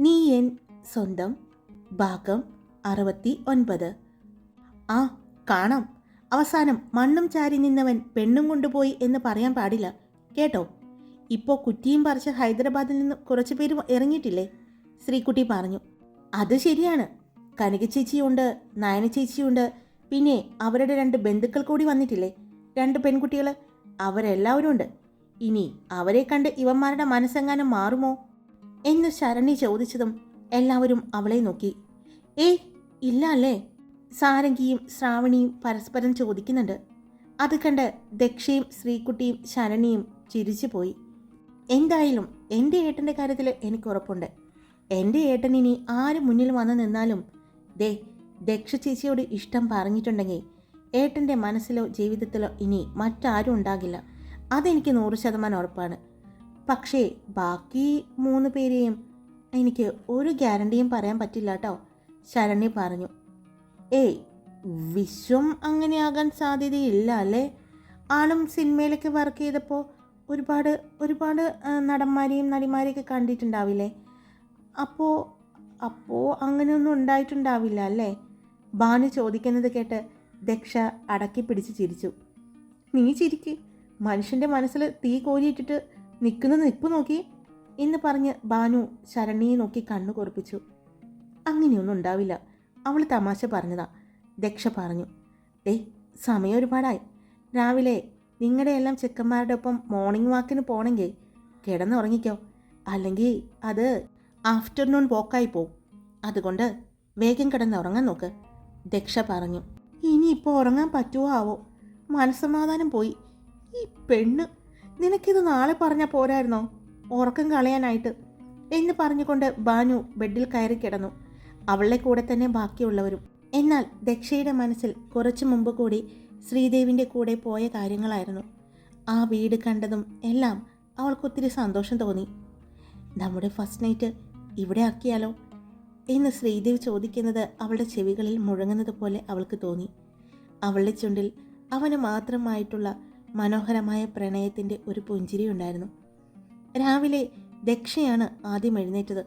നീ എൻ സ്വന്തം ഭാഗം അറുപത്തി ഒൻപത്. ആ കാണാം. അവസാനം മണ്ണും ചാരി നിന്നവൻ പെണ്ണും കൊണ്ടുപോയി എന്ന് പറയാൻ പാടില്ല. കേട്ടോ? ഇപ്പോൾ കുറ്റിയും പറിച്ച് ഹൈദരാബാദിൽ നിന്ന് കുറച്ച് പേര് ഇറങ്ങിയിട്ടില്ലേ? ശ്രീകുട്ടി പറഞ്ഞു. അത് ശരിയാണ്. കനക ചേച്ചിയുണ്ട് നയന ചേച്ചിയുണ്ട്. പിന്നെ അവരുടെ രണ്ട് ബന്ധുക്കൾ കൂടി വന്നിട്ടില്ലേ? രണ്ട് പെൺകുട്ടികൾ അവരെല്ലാവരും ഉണ്ട്. ഇനി അവരെ കണ്ട് ഇവന്മാരുടെ മനസ്സെങ്ങാനും മാറുമോ? എന്ന് ശരണി ചോദിച്ചതും എല്ലാവരും അവളെ നോക്കി. ഏയ് ഇല്ല അല്ലേ സാരംഗിയും ശ്രാവണിയും പരസ്പരം ചോദിക്കുന്നുണ്ട്. അത് കണ്ട് ദക്ഷയും ശ്രീകുട്ടിയും ശരണിയും ചിരിച്ചു പോയി. എന്തായാലും എന്റെ ഏട്ടന്റെ കാര്യത്തിൽ എനിക്ക് ഉറപ്പുണ്ട്. എന്റെ ഏട്ടൻ ഇനി ആര് മുന്നിൽ വന്ന് നിന്നാലും ദേ ദക്ഷ ചേച്ചിയോട് ഇഷ്ടം പറഞ്ഞിട്ടുണ്ടെങ്കിൽ ഏട്ടന്റെ മനസ്സിലോ ജീവിതത്തിലോ ഇനി മറ്റാരും ഉണ്ടാകില്ല. അതെനിക്ക് നൂറ് ശതമാനം ഉറപ്പാണ്. പക്ഷേ ബാക്കി മൂന്ന് പേരെയും എനിക്ക് ഒരു ഗ്യാരണ്ടിയും പറയാൻ പറ്റില്ല കേട്ടോ ശരണ്യ പറഞ്ഞു. ഏയ് വിശ്വം അങ്ങനെയാകാൻ സാധ്യതയില്ല അല്ലേ? ആളും സിനിമയിലൊക്കെ വർക്ക് ചെയ്തപ്പോൾ ഒരുപാട് ഒരുപാട് നടന്മാരെയും നടിമാരെയൊക്കെ കണ്ടിട്ടുണ്ടാവില്ലേ? അപ്പോൾ അപ്പോൾ അങ്ങനെയൊന്നും ഉണ്ടായിട്ടുണ്ടാവില്ല അല്ലേ? ഭാനു ചോദിക്കുന്നത് കേട്ട് ദക്ഷ അടക്കി പിടിച്ച് ചിരിച്ചു. നീ ചിരിക്ക്. മനുഷ്യന്റെ മനസ്സിൽ തീ കോരിയിട്ടിട്ട് നിൽക്കുന്ന നിൽപ്പ് നോക്കി എന്ന് പറഞ്ഞ് ബാനു ശരണ്യെ നോക്കി കണ്ണു കുറിപ്പിച്ചു. അങ്ങനെയൊന്നും ഉണ്ടാവില്ല. അവൾ തമാശ പറഞ്ഞതാ. ദക്ഷ പറഞ്ഞു ഡേ സമയം ഒരുപാടായി. രാവിലെ നിങ്ങളുടെ എല്ലാം ചെക്കന്മാരുടെ ഒപ്പം മോർണിംഗ് വാക്കിന് പോണെങ്കിൽ കിടന്നുറങ്ങിക്കോ. അല്ലെങ്കിൽ അത് ആഫ്റ്റർനൂൺ വോക്കായി പോവും. അതുകൊണ്ട് വേഗം കിടന്ന് ഉറങ്ങാൻ നോക്ക്. ദക്ഷ പറഞ്ഞു ഇനിയിപ്പോൾ ഉറങ്ങാൻ പറ്റുമോ ആവോ? മനസ്സമാധാനം പോയി. ഈ പെണ്ണ് നിനക്കിത് നാളെ പറഞ്ഞാൽ പോരായിരുന്നോ? ഉറക്കം കളയാനായിട്ട്. എന്ന് പറഞ്ഞുകൊണ്ട് ബാനു ബെഡിൽ കയറി കിടന്നു. അവളുടെ കൂടെ തന്നെ ബാക്കിയുള്ളവരും. എന്നാൽ ദക്ഷയുടെ മനസ്സിൽ കുറച്ചു മുമ്പ് കൂടി ശ്രീദേവിന്റെ കൂടെ പോയ കാര്യങ്ങളായിരുന്നു. ആ വീട് കണ്ടതും എല്ലാം അവൾക്കൊത്തിരി സന്തോഷം തോന്നി. നമ്മുടെ ഫസ്റ്റ് നൈറ്റ് ഇവിടെ ആക്കിയാലോ? എന്ന് ശ്രീദേവി ചോദിക്കുന്നത് അവളുടെ ചെവികളിൽ മുഴങ്ങുന്നത് പോലെ അവൾക്ക് തോന്നി. അവളുടെ ചുണ്ടിൽ അവന് മാത്രമായിട്ടുള്ള മനോഹരമായ പ്രണയത്തിന്റെ ഒരു പുഞ്ചിരി ഉണ്ടായിരുന്നു. രാവിലെ ദക്ഷയാണ് ആദ്യം എഴുന്നേറ്റത്.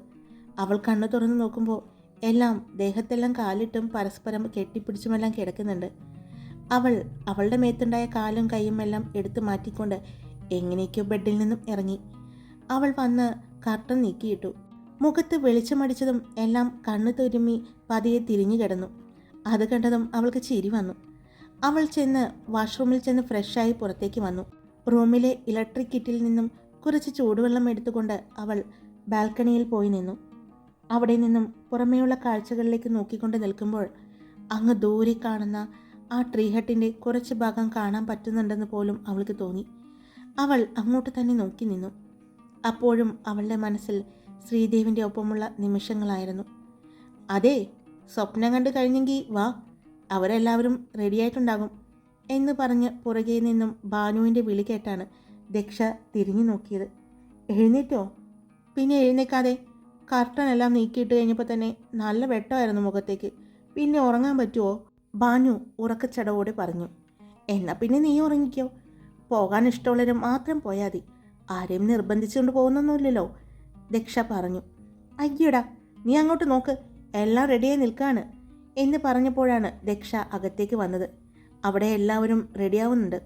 അവൾ കണ്ണു തുറന്നു നോക്കുമ്പോൾ എല്ലാം ദേഹത്തെല്ലാം കാലിട്ടും പരസ്പരം കെട്ടിപ്പിടിച്ചുമെല്ലാം കിടക്കുന്നുണ്ട്. അവൾ അവളുടെ മേത്തുണ്ടായ കാലും കൈയും എല്ലാം എടുത്തു മാറ്റിക്കൊണ്ട് എങ്ങനെയൊക്കെയോ ബെഡിൽ നിന്നും ഇറങ്ങി. അവൾ വന്ന് കർട്ടൻ നീക്കിയിട്ടു. മുഖത്ത് വെളിച്ചമടിച്ചതും എല്ലാം കണ്ണു തുരുമ്മി പതിയെ തിരിഞ്ഞു കിടന്നു. അത് കണ്ടതും അവൾക്ക് ചിരി വന്നു. അവൾ ചെന്ന് വാഷ്റൂമിൽ ചെന്ന് ഫ്രഷായി പുറത്തേക്ക് വന്നു. റൂമിലെ ഇലക്ട്രിക് കിറ്റിൽ നിന്നും കുറച്ച് ചൂടുവെള്ളം എടുത്തുകൊണ്ട് അവൾ ബാൽക്കണിയിൽ പോയി നിന്നു. അവിടെ നിന്നും പുറമേയുള്ള കാഴ്ചകളിലേക്ക് നോക്കിക്കൊണ്ട് നിൽക്കുമ്പോൾ അങ്ങ് ദൂരെ കാണുന്ന ആ ട്രീ ഹട്ടിന്റെ കുറച്ച് ഭാഗം കാണാൻ പറ്റുന്നുണ്ടെന്ന് പോലും അവൾക്ക് തോന്നി. അവൾ അങ്ങോട്ട് തന്നെ നോക്കി നിന്നു. അപ്പോഴും അവളുടെ മനസ്സിൽ ശ്രീദേവിന്റെ ഒപ്പമുള്ള നിമിഷങ്ങളായിരുന്നു. അതെ സ്വപ്നം കണ്ട് കഴിഞ്ഞെങ്കിൽ വാ അവരെല്ലാവരും റെഡിയായിട്ടുണ്ടാകും എന്ന് പറഞ്ഞ് പുറകെ നിന്നും ഭാനുവിന്റെ വിളി കേട്ടാണ് ദക്ഷ തിരിഞ്ഞു നോക്കിയത്. എഴുന്നേറ്റോ? പിന്നെ എഴുന്നേക്കാതെ കർട്ടൻ എല്ലാം നീക്കിയിട്ട് കഴിഞ്ഞപ്പോൾ തന്നെ നല്ല വെട്ടമായിരുന്നു മുഖത്തേക്ക്. പിന്നെ ഉറങ്ങാൻ പറ്റുമോ ബാനു ഉറക്കച്ചടവോടെ പറഞ്ഞു. എന്നാൽ പിന്നെ നീ ഉറങ്ങിക്കോ. പോകാൻ ഇഷ്ടമുള്ളവർ മാത്രം പോയാൽ മതി. ആരെയും നിർബന്ധിച്ചുകൊണ്ട് പോകുന്നൊന്നുമില്ലല്ലോ. ദക്ഷ പറഞ്ഞു. അയ്യടാ നീ അങ്ങോട്ട് നോക്ക്. എല്ലാം റെഡിയായി നിൽക്കാണ്. എന്ന് പറഞ്ഞപ്പോഴാണ് ദക്ഷ അകത്തേക്ക് വന്നത്. അവിടെ എല്ലാവരും റെഡിയാവുന്നുണ്ട്.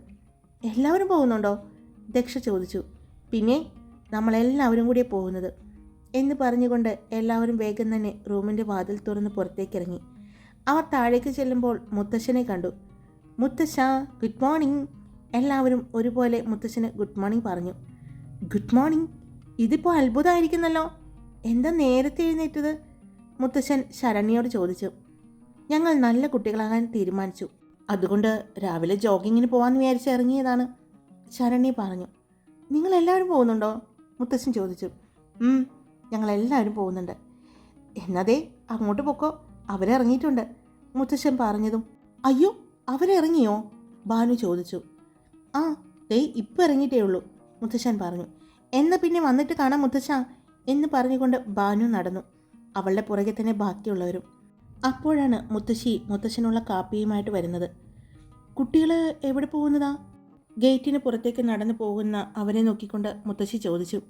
എല്ലാവരും പോകുന്നുണ്ടോ? ദക്ഷ ചോദിച്ചു. പിന്നെ നമ്മളെല്ലാവരും കൂടിയേ പോകുന്നത് എന്ന് പറഞ്ഞുകൊണ്ട് എല്ലാവരും വേഗം തന്നെ റൂമിന്റെ വാതിൽ തുറന്ന് പുറത്തേക്കിറങ്ങി അവർ താഴേക്ക് ചെല്ലുമ്പോൾ മുത്തശ്ശനെ കണ്ടു. മുത്തശ്ശ ഗുഡ് മോർണിംഗ് എല്ലാവരും ഒരുപോലെ മുത്തശ്ശന് ഗുഡ് മോർണിംഗ് പറഞ്ഞു. ഗുഡ് മോർണിംഗ് ഇതിപ്പോൾ അത്ഭുതമായിരിക്കുന്നല്ലോ. എന്താ നേരത്തെ എഴുന്നേറ്റത്? മുത്തശ്ശൻ ശരണ്യോട് ചോദിച്ചു. ഞങ്ങൾ നല്ല കുട്ടികളാകാൻ തീരുമാനിച്ചു. അതുകൊണ്ട് രാവിലെ ജോഗിങ്ങിന് പോകാമെന്ന് വിചാരിച്ച് ഇറങ്ങിയതാണ്. ശരണി പറഞ്ഞു നിങ്ങൾ എല്ലാവരും പോകുന്നുണ്ടോ? മുത്തശ്ശൻ ചോദിച്ചു ഞങ്ങളെല്ലാവരും പോകുന്നുണ്ട്. എന്നതേ അങ്ങോട്ട് പൊക്കോ അവരിറങ്ങിയിട്ടുണ്ട്. മുത്തശ്ശൻ പറഞ്ഞതും അയ്യോ അവരിറങ്ങിയോ? ബാനു ചോദിച്ചു ആ ദേ ഇപ്പം ഇറങ്ങിയിട്ടേ ഉള്ളൂ. മുത്തശ്ശൻ പറഞ്ഞു എന്നാൽ പിന്നെ വന്നിട്ട് കാണാം മുത്തശ്ശ എന്ന് പറഞ്ഞുകൊണ്ട് ബാനു നടന്നു. അവളുടെ പുറകെ തന്നെ ബാക്കിയുള്ളവരും അപ്പോഴാണ് മുത്തശ്ശി മുത്തശ്ശനുള്ള കാപ്പിയുമായിട്ട് വരുന്നത്. കുട്ടികൾ എവിടെ പോകുന്നതാ? ഗേറ്റിന് പുറത്തേക്ക് നടന്നു പോകുന്ന അവരെ നോക്കിക്കൊണ്ട് മുത്തശ്ശി ചോദിച്ചു.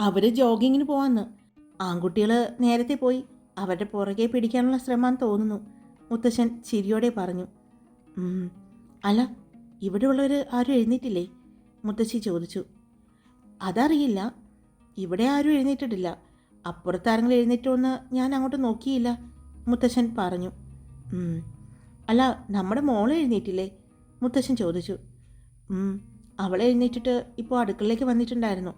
അവർ ജോഗിങ്ങിന് പോവാന്ന്. ആൺകുട്ടികൾ നേരത്തെ പോയി. അവരുടെ പുറകെ പിടിക്കാനുള്ള ശ്രമം തോന്നുന്നു. മുത്തശ്ശൻ ചിരിയോടെ പറഞ്ഞു. അല്ല ഇവിടെയുള്ളവർ ആരും എഴുന്നേറ്റില്ലേ? മുത്തശ്ശി ചോദിച്ചു. അതറിയില്ല. ഇവിടെ ആരും എഴുന്നേറ്റിട്ടില്ല. അപ്പുറത്താരെങ്കിലും എഴുന്നേറ്റോന്ന് ഞാൻ അങ്ങോട്ട് നോക്കിയില്ല. മുത്തശ്ശൻ പറഞ്ഞു. "ഉം, അല്ല നമ്മുടെ മോൾ എഴുന്നേറ്റില്ലേ? മുത്തശ്ശൻ ചോദിച്ചു. "ഉം, അവൾ എഴുന്നേറ്റിട്ട് ഇപ്പോൾ അടുക്കളയിലേക്ക് വന്നിട്ടുണ്ടായിരുന്നു.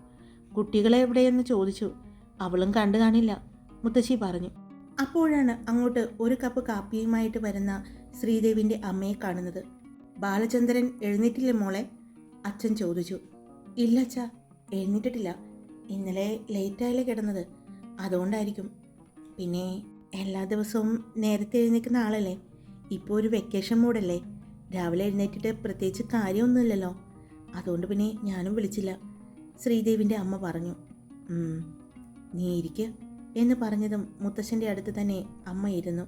കുട്ടികളെ എവിടെയെന്ന് ചോദിച്ചു. അവളും കണ്ടു കാണില്ല മുത്തശ്ശി പറഞ്ഞു. അപ്പോഴാണ് അങ്ങോട്ട് ഒരു കപ്പ് കാപ്പിയുമായിട്ട് വരുന്ന ശ്രീദേവിന്റെ അമ്മയെ കാണുന്നത്. ബാലചന്ദ്രൻ എഴുന്നേറ്റില്ലേ മോളെ? അച്ഛൻ ചോദിച്ചു. ഇല്ല അച്ഛാ എഴുന്നേറ്റിട്ടില്ല. ഇന്നലെ ലേറ്റായല്ലേ കിടന്നത്. അതുകൊണ്ടായിരിക്കും. പിന്നെ എല്ലാ ദിവസവും നേരത്തെ എഴുന്നേൽക്കുന്ന ആളല്ലേ? ഇപ്പോൾ ഒരു വെക്കേഷൻ മൂടല്ലേ രാവിലെ എഴുന്നേറ്റിട്ട് പ്രത്യേകിച്ച് കാര്യമൊന്നുമില്ലല്ലോ. അതുകൊണ്ട് പിന്നെ ഞാനും വിളിച്ചില്ല. ശ്രീദേവിന്റെ അമ്മ പറഞ്ഞു നീ ഇരിക്ക് എന്ന് പറഞ്ഞതും മുത്തശ്ശന്റെ അടുത്ത് തന്നെ അമ്മ ഇരുന്നു.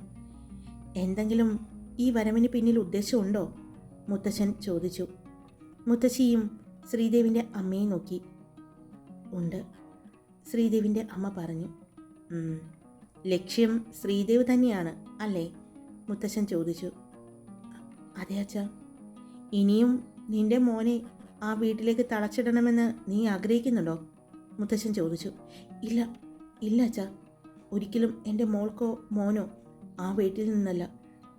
എന്തെങ്കിലും ഈ വരവിന് പിന്നിൽ ഉദ്ദേശമുണ്ടോ? മുത്തശ്ശൻ ചോദിച്ചു. മുത്തശ്ശിയും ശ്രീദേവിന്റെ അമ്മയെ നോക്കി. ഉണ്ട് ശ്രീദേവിന്റെ അമ്മ പറഞ്ഞു. "ഉം, ലക്ഷ്യം ശ്രീദേവ് തന്നെയാണ് അല്ലേ? മുത്തശ്ശൻ ചോദിച്ചു. അതെ അച്ഛ. ഇനിയും നിന്റെ മോനെ ആ വീട്ടിലേക്ക് തളച്ചിടണമെന്ന് നീ ആഗ്രഹിക്കുന്നുണ്ടോ? മുത്തശ്ശൻ ചോദിച്ചു. ഇല്ല ഇല്ല അച്ഛ. ഒരിക്കലും എന്റെ മോൾക്കോ മോനോ ആ വീട്ടിൽ നിന്നല്ല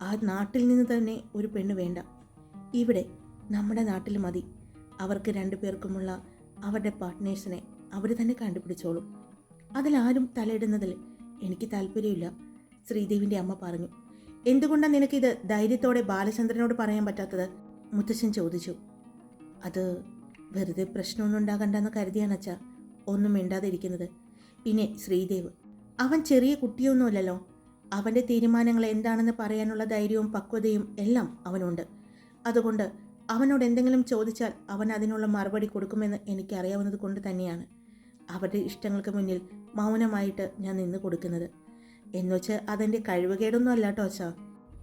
ആ നാട്ടിൽ നിന്ന് തന്നെ ഒരു പെണ്ണ് വേണ്ട. ഇവിടെ നമ്മുടെ നാട്ടിൽ മതി. അവർക്ക് രണ്ടു പേർക്കുമുള്ള അവരുടെ പാർട്ട്നേഴ്സിനെ അവർ തന്നെ കണ്ടുപിടിച്ചോളും. അതിലാരും തലയിടുന്നതിൽ എനിക്ക് താല്പര്യമില്ല ശ്രീദേവിന്റെ അമ്മ പറഞ്ഞു. എന്തുകൊണ്ടാണ് നിനക്കിത് ധൈര്യത്തോടെ ബാലചന്ദ്രനോട് പറയാൻ പറ്റാത്തത്? മുത്തശ്ശൻ ചോദിച്ചു. അത് വെറുതെ പ്രശ്നമൊന്നും ഉണ്ടാകണ്ടെന്ന് കരുതിയാണ് അച്ഛ ഒന്നും മിണ്ടാതിരിക്കുന്നത്. പിന്നെ ശ്രീദേവ് അവൻ ചെറിയ കുട്ടിയൊന്നുമല്ലല്ലോ. അവന്റെ തീരുമാനങ്ങൾ എന്താണെന്ന് പറയാനുള്ള ധൈര്യവും പക്വതയും എല്ലാം അവനുണ്ട്. അതുകൊണ്ട് അവനോട് എന്തെങ്കിലും ചോദിച്ചാൽ അവൻ അതിനുള്ള മറുപടി കൊടുക്കുമെന്ന് എനിക്കറിയാവുന്നത് കൊണ്ട് തന്നെയാണ്. അവരുടെ ഇഷ്ടങ്ങൾക്ക് മുന്നിൽ മൗനമായിട്ട് ഞാൻ നിന്ന് കൊടുക്കുന്നത്. എന്നുവെച്ച് അതെന്റെ കഴിവുകേടൊന്നും അല്ല കേട്ടോ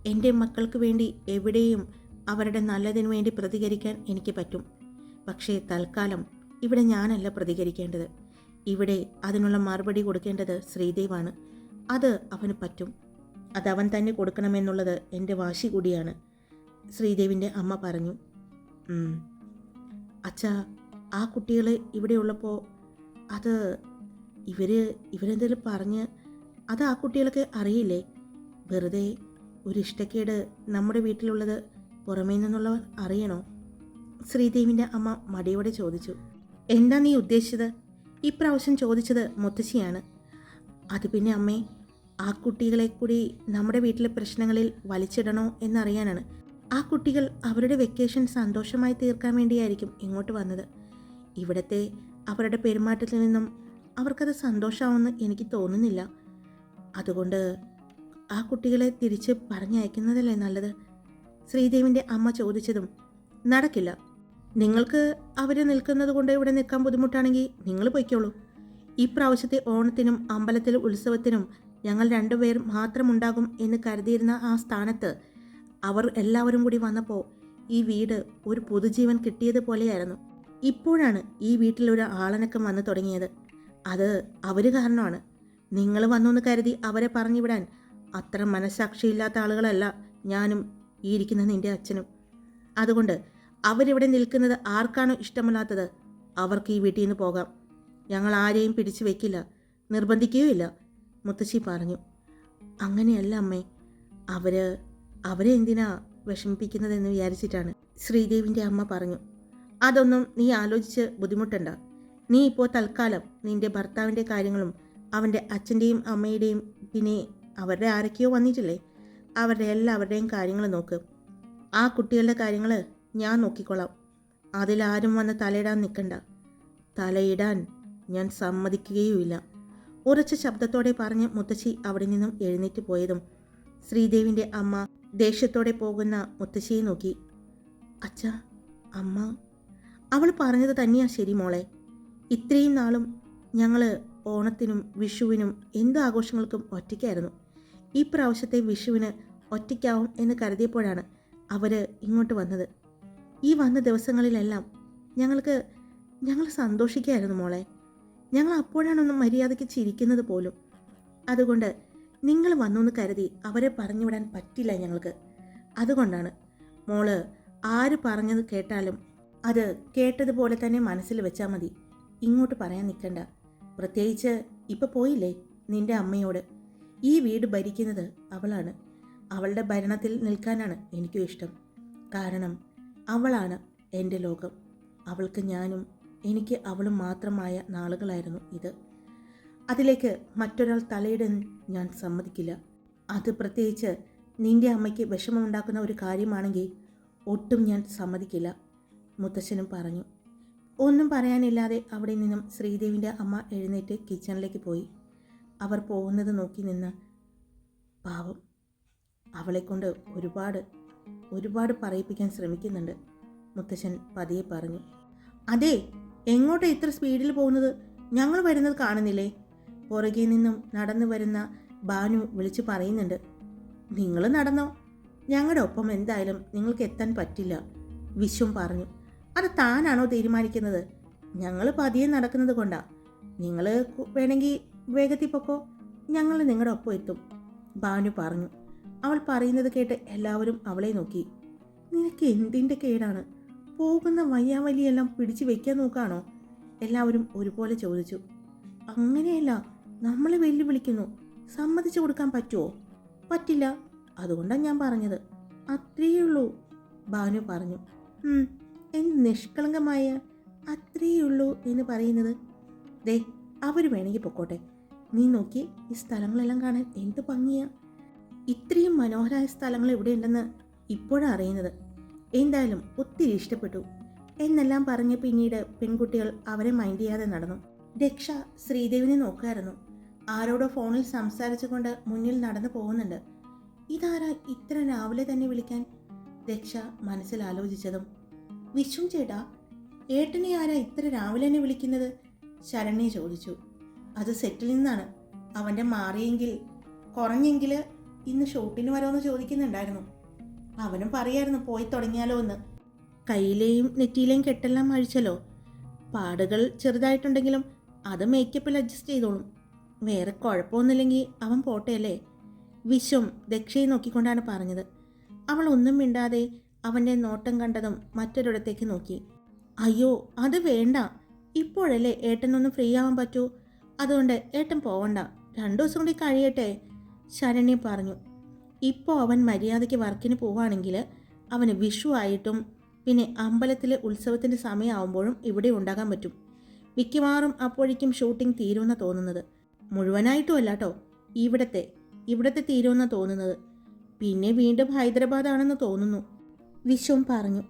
എന്റെ മക്കൾക്ക് വേണ്ടി എവിടെയും അവരുടെ നല്ലതിനു വേണ്ടി പ്രതികരിക്കാൻ എനിക്ക് പറ്റും. പക്ഷേ തൽക്കാലം ഇവിടെ ഞാനല്ല പ്രതികരിക്കേണ്ടത്. ഇവിടെ അതിനുള്ള മറുപടി കൊടുക്കേണ്ടത് ശ്രീദേവാണ്. അത് അവന് പറ്റും. അത് അവൻ തന്നെ കൊടുക്കണമെന്നുള്ളത് എന്റെ വാശി കൂടിയാണ്. ശ്രീദേവിന്റെ അമ്മ പറഞ്ഞു. അച്ഛാ ആ കുട്ടികൾ ഇവിടെ ഉള്ളപ്പോൾ അത് ഇവർ ഇവരെന്തെങ്കിലും പറഞ്ഞ് അത് ആ കുട്ടികൾക്ക് അറിയില്ലേ? വെറുതെ ഒരു ഇഷ്ടക്കേട് നമ്മുടെ വീട്ടിലുള്ളത് പുറമേ നിന്നുള്ളവർ അറിയണോ? ശ്രീദേവിന്റെ അമ്മ മടിയോടെ ചോദിച്ചു. എന്താ നീ ഉദ്ദേശിച്ചത്? ഇപ്രാവശ്യം ചോദിച്ചത് മുത്തശ്ശിയാണ്. അത് പിന്നെ അമ്മേ ആ കുട്ടികളെ കൂടി നമ്മുടെ വീട്ടിലെ പ്രശ്നങ്ങളിൽ വലിച്ചിടണോ എന്നറിയാനാണ്. ആ കുട്ടികൾ അവരുടെ വെക്കേഷൻ സന്തോഷമായി തീർക്കാൻ വേണ്ടിയായിരിക്കും ഇങ്ങോട്ട് വന്നത്. ഇവിടത്തെ അവരുടെ പെരുമാറ്റത്തിൽ നിന്നും അവർക്കത് സന്തോഷമാവുമെന്ന് എനിക്ക് തോന്നുന്നില്ല. അതുകൊണ്ട് ആ കുട്ടികളെ തിരിച്ച് പറഞ്ഞയക്കുന്നതല്ലേ നല്ലത്? ശ്രീദേവിന്റെ അമ്മ ചോദിച്ചതും നടക്കില്ല. നിങ്ങൾക്ക് അവർ നിൽക്കുന്നത് കൊണ്ട് ഇവിടെ നിൽക്കാൻ ബുദ്ധിമുട്ടാണെങ്കിൽ നിങ്ങൾ പൊയ്ക്കോളൂ. ഈ പ്രാവശ്യത്തെ ഓണത്തിനും അമ്പലത്തിലെ ഉത്സവത്തിനും ഞങ്ങൾ രണ്ടുപേർ മാത്രമുണ്ടാകും എന്ന് കരുതിയിരുന്ന ആ സ്ഥാനത്ത് അവർ എല്ലാവരും കൂടി വന്നപ്പോൾ ഈ വീട് ഒരു പുതുജീവൻ കിട്ടിയതുപോലെയായിരുന്നു ഇപ്പോഴാണ് ഈ വീട്ടിലൊരു ആളനക്കം വന്നു തുടങ്ങിയത്. അത് അവർ കാരണമാണ്. നിങ്ങൾ വന്നു കരുതി അവരെ പറഞ്ഞു വിടാൻ അത്ര മനസ്സാക്ഷിയില്ലാത്ത ആളുകളല്ല ഞാനും ഈ ഇരിക്കുന്ന നിന്റെ അച്ഛനും. അതുകൊണ്ട് അവരിവിടെ നിൽക്കുന്നത് ആർക്കാണോ ഇഷ്ടമല്ലാത്തത്? അവർക്ക് ഈ വീട്ടിൽ നിന്ന് പോകാം. ഞങ്ങൾ ആരെയും പിടിച്ചു വെക്കില്ല. നിർബന്ധിക്കുകയുമില്ല മുത്തശ്ശി പറഞ്ഞു. അങ്ങനെയല്ല അമ്മേ. അവർ അവരെ എന്തിനാ വിഷമിപ്പിക്കുന്നതെന്ന് വിചാരിച്ചിട്ടാണ് ശ്രീദേവിന്റെ അമ്മ പറഞ്ഞു. അതൊന്നും നീ ആലോചിച്ച് ബുദ്ധിമുട്ടണ്ട. നീ ഇപ്പോൾ തൽക്കാലം നിന്റെ ഭർത്താവിന്റെ കാര്യങ്ങളും അവന്റെ അച്ഛന്റെയും അമ്മയുടെയും പിന്നെ അവരുടെ ആരൊക്കെയോ വന്നിട്ടില്ലേ? അവരുടെ എല്ലാവരുടെയും കാര്യങ്ങൾ നോക്ക്. ആ കുട്ടികളുടെ കാര്യങ്ങൾ ഞാൻ നോക്കിക്കോളാം. അതിലാരും വന്ന് തലയിടാൻ നിൽക്കണ്ട. തലയിടാൻ ഞാൻ സമ്മതിക്കുകയുമില്ല. ഉറച്ച ശബ്ദത്തോടെ പറഞ്ഞ് മുത്തശ്ശി അവിടെ നിന്നും എഴുന്നേറ്റ് പോയതും ശ്രീദേവിന്റെ അമ്മ ദേഷ്യത്തോടെ പോകുന്ന മുത്തശ്ശിയെ നോക്കി. അച്ഛ അമ്മ. അവൾ പറഞ്ഞത് തന്നെയാ ശരി മോളെ. ഇത്രയും നാളും ഞങ്ങൾ ഓണത്തിനും വിഷുവിനും എന്ത് ആഘോഷങ്ങൾക്കും ഒറ്റയ്ക്കായിരുന്നു. ഈ പ്രാവശ്യത്തെ വിഷുവിന് ഒറ്റയ്ക്കാവും എന്ന് കരുതിയപ്പോഴാണ് അവർ ഇങ്ങോട്ട് വന്നത്. ഈ വന്ന ദിവസങ്ങളിലെല്ലാം ഞങ്ങൾക്ക് ഞങ്ങൾ സന്തോഷിക്കായിരുന്നു മോളെ. ഞങ്ങൾ അപ്പോഴാണൊന്നും മര്യാദയ്ക്ക് ചിരിക്കുന്നത് പോലും. അതുകൊണ്ട് നിങ്ങൾ വന്നു കരുതി അവരെ പറഞ്ഞു വിടാൻ പറ്റില്ല ഞങ്ങൾക്ക്. അതുകൊണ്ടാണ് മോൾ ആര് പറഞ്ഞത് കേട്ടാലും അത് കേട്ടതുപോലെ തന്നെ മനസ്സിൽ വെച്ചാൽ മതി. ഇങ്ങോട്ട് പറയാൻ നിൽക്കണ്ട. പ്രത്യേകിച്ച് ഇപ്പൊ പോയില്ലേ നിന്റെ അമ്മയോട്? ഈ വീട് ഭരിക്കുന്നത് അവളാണ്. അവളുടെ ഭരണത്തിൽ നിൽക്കാനാണ് എനിക്കും ഇഷ്ടം. കാരണം അവളാണ് എന്റെ ലോകം. അവൾക്ക് ഞാനും എനിക്ക് അവളും മാത്രമായ നാളുകളായിരുന്നു ഇത്. അതിലേക്ക് മറ്റൊരാൾ തലയിടാൻ ഞാൻ സമ്മതിക്കില്ല. അത് പ്രത്യേകിച്ച് നിന്റെ അമ്മയ്ക്ക് വിഷമമുണ്ടാക്കുന്ന ഒരു കാര്യമാണെങ്കിൽ ഒട്ടും ഞാൻ സമ്മതിക്കില്ല മുത്തശ്ശനും പറഞ്ഞു. ഒന്നും പറയാനില്ലാതെ അവിടെ നിന്നും ശ്രീദേവിന്റെ അമ്മ എഴുന്നേറ്റ് കിച്ചണിലേക്ക് പോയി. അവർ പോകുന്നത് നോക്കി നിന്ന് പാവം അവളെക്കൊണ്ട് ഒരുപാട് ഒരുപാട് പറയിപ്പിക്കാൻ ശ്രമിക്കുന്നുണ്ട് മുത്തശ്ശൻ പതിയെ പറഞ്ഞു. അതെ എങ്ങോട്ടാ ഇത്ര സ്പീഡിൽ പോകുന്നത്? ഞങ്ങൾ വരുന്നത് കാണുന്നില്ലേ? പുറകെ നിന്നും നടന്നു വരുന്ന ബാനു വിളിച്ചു പറയുന്നുണ്ട് നിങ്ങൾ നടന്നോ? ഞങ്ങളുടെ ഒപ്പം എന്തായാലും നിങ്ങൾക്ക് എത്താൻ പറ്റില്ല വിശ്വം പറഞ്ഞു. അത് താനാണോ തീരുമാനിക്കുന്നത്? ഞങ്ങൾ പതിയെ നടക്കുന്നത് കൊണ്ടാ. നിങ്ങൾ വേണമെങ്കിൽ വേഗത്തിൽ പൊക്കോ. ഞങ്ങൾ നിങ്ങളുടെ ഒപ്പം എത്തും. ഭാനു പറഞ്ഞു. അവൾ പറയുന്നത് കേട്ട് എല്ലാവരും അവളെ നോക്കി. നിനക്ക് എന്തിന്റെ കേടാണ്? പോകുന്ന വയ്യാവലിയെല്ലാം പിടിച്ചു വെക്കാൻ നോക്കാണോ? എല്ലാവരും ഒരുപോലെ ചോദിച്ചു. അങ്ങനെയല്ല നമ്മളെ വെല്ലുവിളിക്കുന്നു. സമ്മതിച്ചു കൊടുക്കാൻ പറ്റുമോ പറ്റില്ല. അതുകൊണ്ടാണ് ഞാൻ പറഞ്ഞത്. അത്രയേ ഉള്ളൂ ഭാനു പറഞ്ഞു. "ഉം, എന്ത് നിഷ്കളങ്കമായ അത്രയുള്ളൂ എന്ന് പറയുന്നത്. ദേ അവർ വേണമെങ്കിൽ പൊക്കോട്ടെ. നീ നോക്കി ഈ സ്ഥലങ്ങളെല്ലാം കാണാൻ എന്ത് ഭംഗിയാ. ഇത്രയും മനോഹരമായ സ്ഥലങ്ങൾ ഇവിടെ ഉണ്ടെന്ന് ഇപ്പോഴാണ് അറിയുന്നത്. എന്തായാലും ഒത്തിരി ഇഷ്ടപ്പെട്ടു. എന്നെല്ലാം പറഞ്ഞ് പിന്നീട് പെൺകുട്ടികൾ അവരെ മൈൻഡ് ചെയ്യാതെ നടന്നു. രക്ഷ ശ്രീദേവിനെ നോക്കായിരുന്നു. ആരോടോ ഫോണിൽ സംസാരിച്ചുകൊണ്ട് മുന്നിൽ നടന്നു പോകുന്നുണ്ട്. ഇതാരാ ഇത്ര രാവിലെ തന്നെ വിളിക്കാൻ? രക്ഷ മനസ്സിൽ ആലോചിച്ചതും വിശ്വം ചേട്ടാ ഏട്ടനെ ആരാ ഇത്ര രാവിലെ തന്നെ വിളിക്കുന്നത്? ശരണ്യ ചോദിച്ചു. അത് സെറ്റിൽ നിന്നാണ്. അവന്റെ മാറിയെങ്കിൽ കുറഞ്ഞെങ്കിൽ ഇന്ന് ഷൂട്ടിന് വരാമെന്ന് ചോദിക്കുന്നുണ്ടായിരുന്നു. അവനും പറയായിരുന്നു പോയി തുടങ്ങിയാലോ എന്ന്. കയ്യിലെയും നെറ്റിയിലെയും കെട്ടെല്ലാം അഴിച്ചല്ലോ. പാടുകൾ ചെറുതായിട്ടുണ്ടെങ്കിലും അത് മേക്കപ്പിൽ അഡ്ജസ്റ്റ് ചെയ്തോളും. വേറെ കുഴപ്പമൊന്നുമില്ലെങ്കിൽ അവൻ പോട്ടെ അല്ലേ? വിശ്വം ദക്ഷയെ നോക്കിക്കൊണ്ടാണ് പറഞ്ഞത്. അവൾ ഒന്നും മിണ്ടാതെ അവന്റെ നോട്ടം കണ്ടതും മറ്റൊരിടത്തേക്ക് നോക്കി. അയ്യോ അത് വേണ്ട. ഇപ്പോഴല്ലേ ഏട്ടനൊന്ന് ഫ്രീ ആവാൻ പറ്റൂ? അതുകൊണ്ട് ഏട്ടൻ പോവണ്ട. രണ്ടു ദിവസം കൂടി കഴിയട്ടെ ശരണ്യ പറഞ്ഞു. ഇപ്പോൾ അവൻ മര്യാദയ്ക്ക് വർക്കിന് പോവുകയാണെങ്കിൽ അവന് വിഷു ആയിട്ടും പിന്നെ അമ്പലത്തിലെ ഉത്സവത്തിന്റെ സമയമാവുമ്പോഴും ഇവിടെ ഉണ്ടാകാൻ പറ്റും. മിക്കവാറും അപ്പോഴേക്കും ഷൂട്ടിംഗ് തീരുമെന്ന് തോന്നുന്നത്. മുഴുവനായിട്ടും അല്ല കേട്ടോ ഇവിടത്തെ ഇവിടത്തെ തീരുമെന്ന് തോന്നുന്നത്. പിന്നെ വീണ്ടും ഹൈദരാബാദാണെന്ന് തോന്നുന്നു. വിശ്വം പറഞ്ഞു.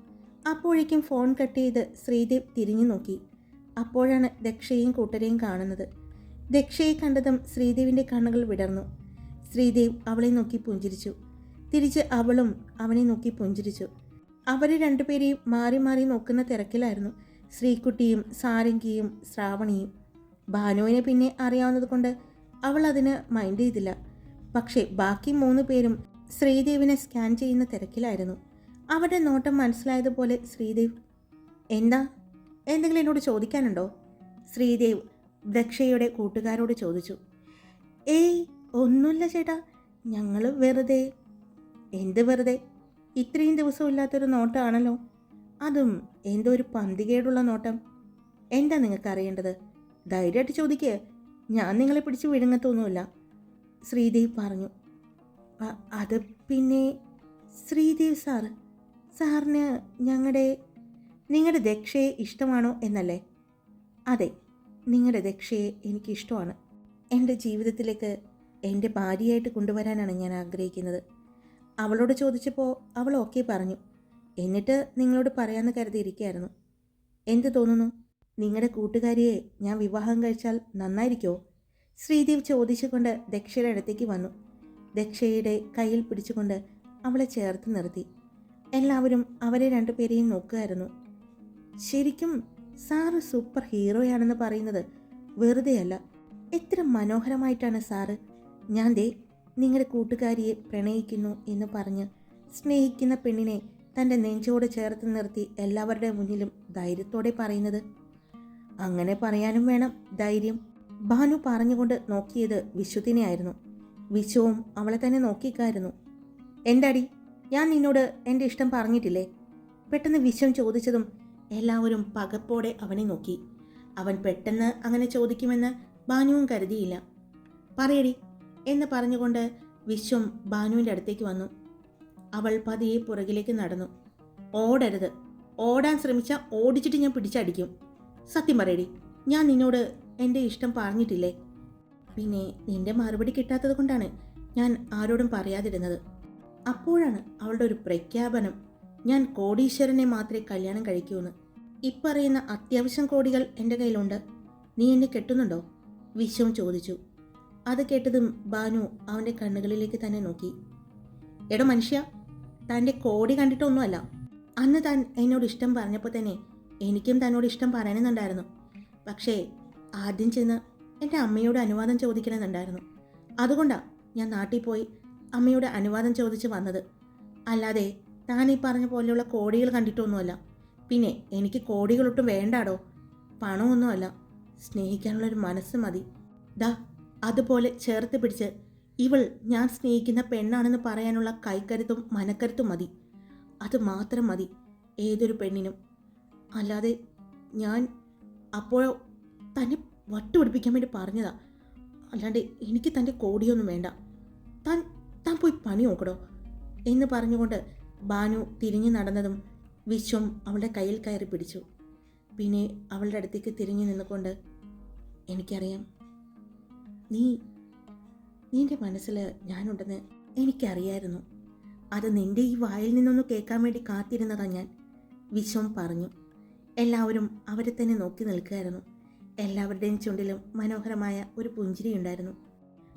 അപ്പോഴേക്കും ഫോൺ കട്ട് ചെയ്ത് ശ്രീദേവ് തിരിഞ്ഞു നോക്കി. അപ്പോഴാണ് ദക്ഷയെയും കൂട്ടരെയും കാണുന്നത്. ദക്ഷയെ കണ്ടതും ശ്രീദേവിന്റെ കണ്ണുകൾ വിടർന്നു. ശ്രീദേവ് അവളെ നോക്കി പുഞ്ചിരിച്ചു. തിരിച്ച് അവളും അവനെ നോക്കി പുഞ്ചിരിച്ചു. അവരെ രണ്ടുപേരെയും മാറി മാറി നോക്കുന്ന തിരക്കിലായിരുന്നു. ശ്രീകുട്ടിയും സാരംഗിയും ശ്രാവണിയും. ഭാനുവിനെ പിന്നെ അറിയാവുന്നത് കൊണ്ട് അവൾ അതിന് മൈൻഡ് ചെയ്തില്ല. പക്ഷേ ബാക്കി മൂന്ന് പേരും ശ്രീദേവിനെ സ്കാൻ ചെയ്യുന്ന തിരക്കിലായിരുന്നു. അവരുടെ നോട്ടം മനസ്സിലായതുപോലെ ശ്രീദേവ് എന്താ? എന്തെങ്കിലും എന്നോട് ചോദിക്കാനുണ്ടോ? ശ്രീദേവ് ദക്ഷയുടെ കൂട്ടുകാരോട് ചോദിച്ചു ഏയ് ഒന്നുമില്ല ചേട്ടാ ഞങ്ങൾ വെറുതെ എന്ത് വെറുതെ? ഇത്രയും ദിവസം ഇല്ലാത്തൊരു നോട്ടമാണല്ലോ അതും എന്തോ ഒരു പന്തികേടുള്ള നോട്ടം. എന്താ നിങ്ങൾക്ക് അറിയേണ്ടത്? ധൈര്യമായിട്ട് ചോദിക്കുക ഞാൻ നിങ്ങളെ പിടിച്ച് വിഴുങ്ങത്തൊന്നുമില്ല. ശ്രീദേവ് പറഞ്ഞു അത് പിന്നെ ശ്രീദേവ് സാർ സാറിന് ഞങ്ങളുടെ നിങ്ങളുടെ ദക്ഷയെ ഇഷ്ടമാണോ എന്നല്ലേ? അതെ നിങ്ങളുടെ ദക്ഷയെ എനിക്കിഷ്ടമാണ്. എന്റെ ജീവിതത്തിലേക്ക് എന്റെ ഭാര്യയായിട്ട് കൊണ്ടുവരാനാണ് ഞാൻ ആഗ്രഹിക്കുന്നത്. അവളോട് ചോദിച്ചപ്പോൾ അവൾ ഓക്കെ പറഞ്ഞു. എന്നിട്ട് നിങ്ങളോട് പറയാമെന്ന് കരുതിയിരിക്കുകയായിരുന്നു എന്ത് തോന്നുന്നു? നിങ്ങളുടെ കൂട്ടുകാരിയെ ഞാൻ വിവാഹം കഴിച്ചാൽ നന്നായിരിക്കോ? ശ്രീദേവ് ചോദിച്ചുകൊണ്ട് ദക്ഷയുടെ അടുത്തേക്ക് വന്നു. ദക്ഷയുടെ കയ്യിൽ പിടിച്ചുകൊണ്ട് അവളെ ചേർത്ത് നിർത്തി. എല്ലാവരും അവരെ രണ്ടുപേരെയും നോക്കുകയായിരുന്നു ശരിക്കും സാറ് സൂപ്പർ ഹീറോയാണെന്ന് പറയുന്നത് വെറുതെയല്ല എത്ര മനോഹരമായിട്ടാണ് സാറ്. ഞാൻ ദേ നിങ്ങളുടെ കൂട്ടുകാരിയെ പ്രണയിക്കുന്നു എന്ന് പറഞ്ഞ് സ്നേഹിക്കുന്ന പെണ്ണിനെ തന്റെ നെഞ്ചോട് ചേർത്ത് നിർത്തി എല്ലാവരുടെ മുന്നിലും ധൈര്യത്തോടെ പറയുന്നത്. അങ്ങനെ പറയാനും വേണം ധൈര്യം. ഭാനു പറഞ്ഞുകൊണ്ട് നോക്കിയത് വിശുദ്ധിനെയായിരുന്നു വിശുവും അവളെ തന്നെ നോക്കിക്കായിരുന്നു എന്താടി? ഞാൻ നിന്നോട് എന്റെ ഇഷ്ടം പറഞ്ഞിട്ടില്ലേ? പെട്ടെന്ന് വിശ്വം ചോദിച്ചതും എല്ലാവരും പകപ്പോടെ അവനെ നോക്കി. അവൻ പെട്ടെന്ന് അങ്ങനെ ചോദിക്കുമെന്ന് ബാനുവും കരുതിയില്ല. പറയടി എന്ന് പറഞ്ഞുകൊണ്ട് വിശ്വം ബാനുവിന്റെ അടുത്തേക്ക് വന്നു. അവൾ പതിയെ പുറകിലേക്ക് നടന്നു. ഓടരുത്. ഓടാൻ ശ്രമിച്ച ഓടിച്ചിട്ട് ഞാൻ പിടിച്ചടിക്കും. സത്യം പറയടി ഞാൻ നിന്നോട് എന്റെ ഇഷ്ടം പറഞ്ഞിട്ടില്ലേ? പിന്നെ നിന്റെ മറുപടി കിട്ടാത്തത് കൊണ്ടാണ് ഞാൻ ആരോടും പറയാതിരുന്നത്. അപ്പോഴാണ് അവളുടെ ഒരു പ്രഖ്യാപനം. ഞാൻ കോടീശ്വരനെ മാത്രമേ കല്യാണം കഴിക്കൂന്ന് ഇപ്പറയുന്ന അത്യാവശ്യം കോടികൾ എന്റെ കയ്യിലുണ്ട്. നീ എന്നെ കെട്ടുന്നുണ്ടോ? വിശ്വം ചോദിച്ചു. അത് കേട്ടതും ബാനു അവന്റെ കണ്ണുകളിലേക്ക് തന്നെ നോക്കി. എടോ മനുഷ്യ തന്റെ കോടി കണ്ടിട്ടൊന്നുമല്ല. അന്ന് താൻ എന്നോട് ഇഷ്ടം പറഞ്ഞപ്പോൾ തന്നെ എനിക്കും തന്നോട് ഇഷ്ടം പറയണമെന്നുണ്ടായിരുന്നു. പക്ഷേ ആദ്യം ചെന്ന് എന്റെ അമ്മയോട് അനുവാദം ചോദിക്കണമെന്നുണ്ടായിരുന്നു. അതുകൊണ്ടാണ് ഞാൻ നാട്ടിൽ പോയി അമ്മയോട് അനുവാദം ചോദിച്ച് വന്നത്. അല്ലാതെ താൻ ഈ പറഞ്ഞ പോലെയുള്ള കോടികൾ കണ്ടിട്ടൊന്നുമല്ല. പിന്നെ എനിക്ക് കോടികളൊട്ടും വേണ്ടാടോ? പണമൊന്നുമല്ല. സ്നേഹിക്കാനുള്ളൊരു മനസ്സ് മതി. ദാ അതുപോലെ ചേർത്ത് പിടിച്ച് ഇവൾ ഞാൻ സ്നേഹിക്കുന്ന പെണ്ണാണെന്ന് പറയാനുള്ള കൈക്കരുത്തും മനക്കരുത്തും മതി. അത് മാത്രം മതി ഏതൊരു പെണ്ണിനും. അല്ലാതെ ഞാൻ അപ്പോഴോ തന്നെ വട്ടുപിടിപ്പിക്കാൻ വേണ്ടി പറഞ്ഞതാ. അല്ലാണ്ട് എനിക്ക് തന്റെ കോടിയൊന്നും വേണ്ട. താൻ താൻ പോയി പണി നോക്കടോ എന്ന് പറഞ്ഞുകൊണ്ട് ബാനു തിരിഞ്ഞു നടന്നതും വിശ്വം അവളുടെ കയ്യിൽ കയറി പിടിച്ചു. പിന്നെ അവളുടെ അടുത്തേക്ക് തിരിഞ്ഞു നിന്നുകൊണ്ട് എനിക്കറിയാം. നീ നിന്റെ മനസ്സിൽ ഞാനുണ്ടെന്ന് എനിക്കറിയായിരുന്നു. അത് നിന്റെ ഈ വായിൽ നിന്നൊന്ന് കേൾക്കാൻ വേണ്ടി കാത്തിരുന്നതാ ഞാൻ വിശ്വം പറഞ്ഞു. എല്ലാവരും അവരെ തന്നെ നോക്കി നിൽക്കുകയായിരുന്നു. എല്ലാവരുടെയും ചുണ്ടിലും മനോഹരമായ ഒരു പുഞ്ചിരി ഉണ്ടായിരുന്നു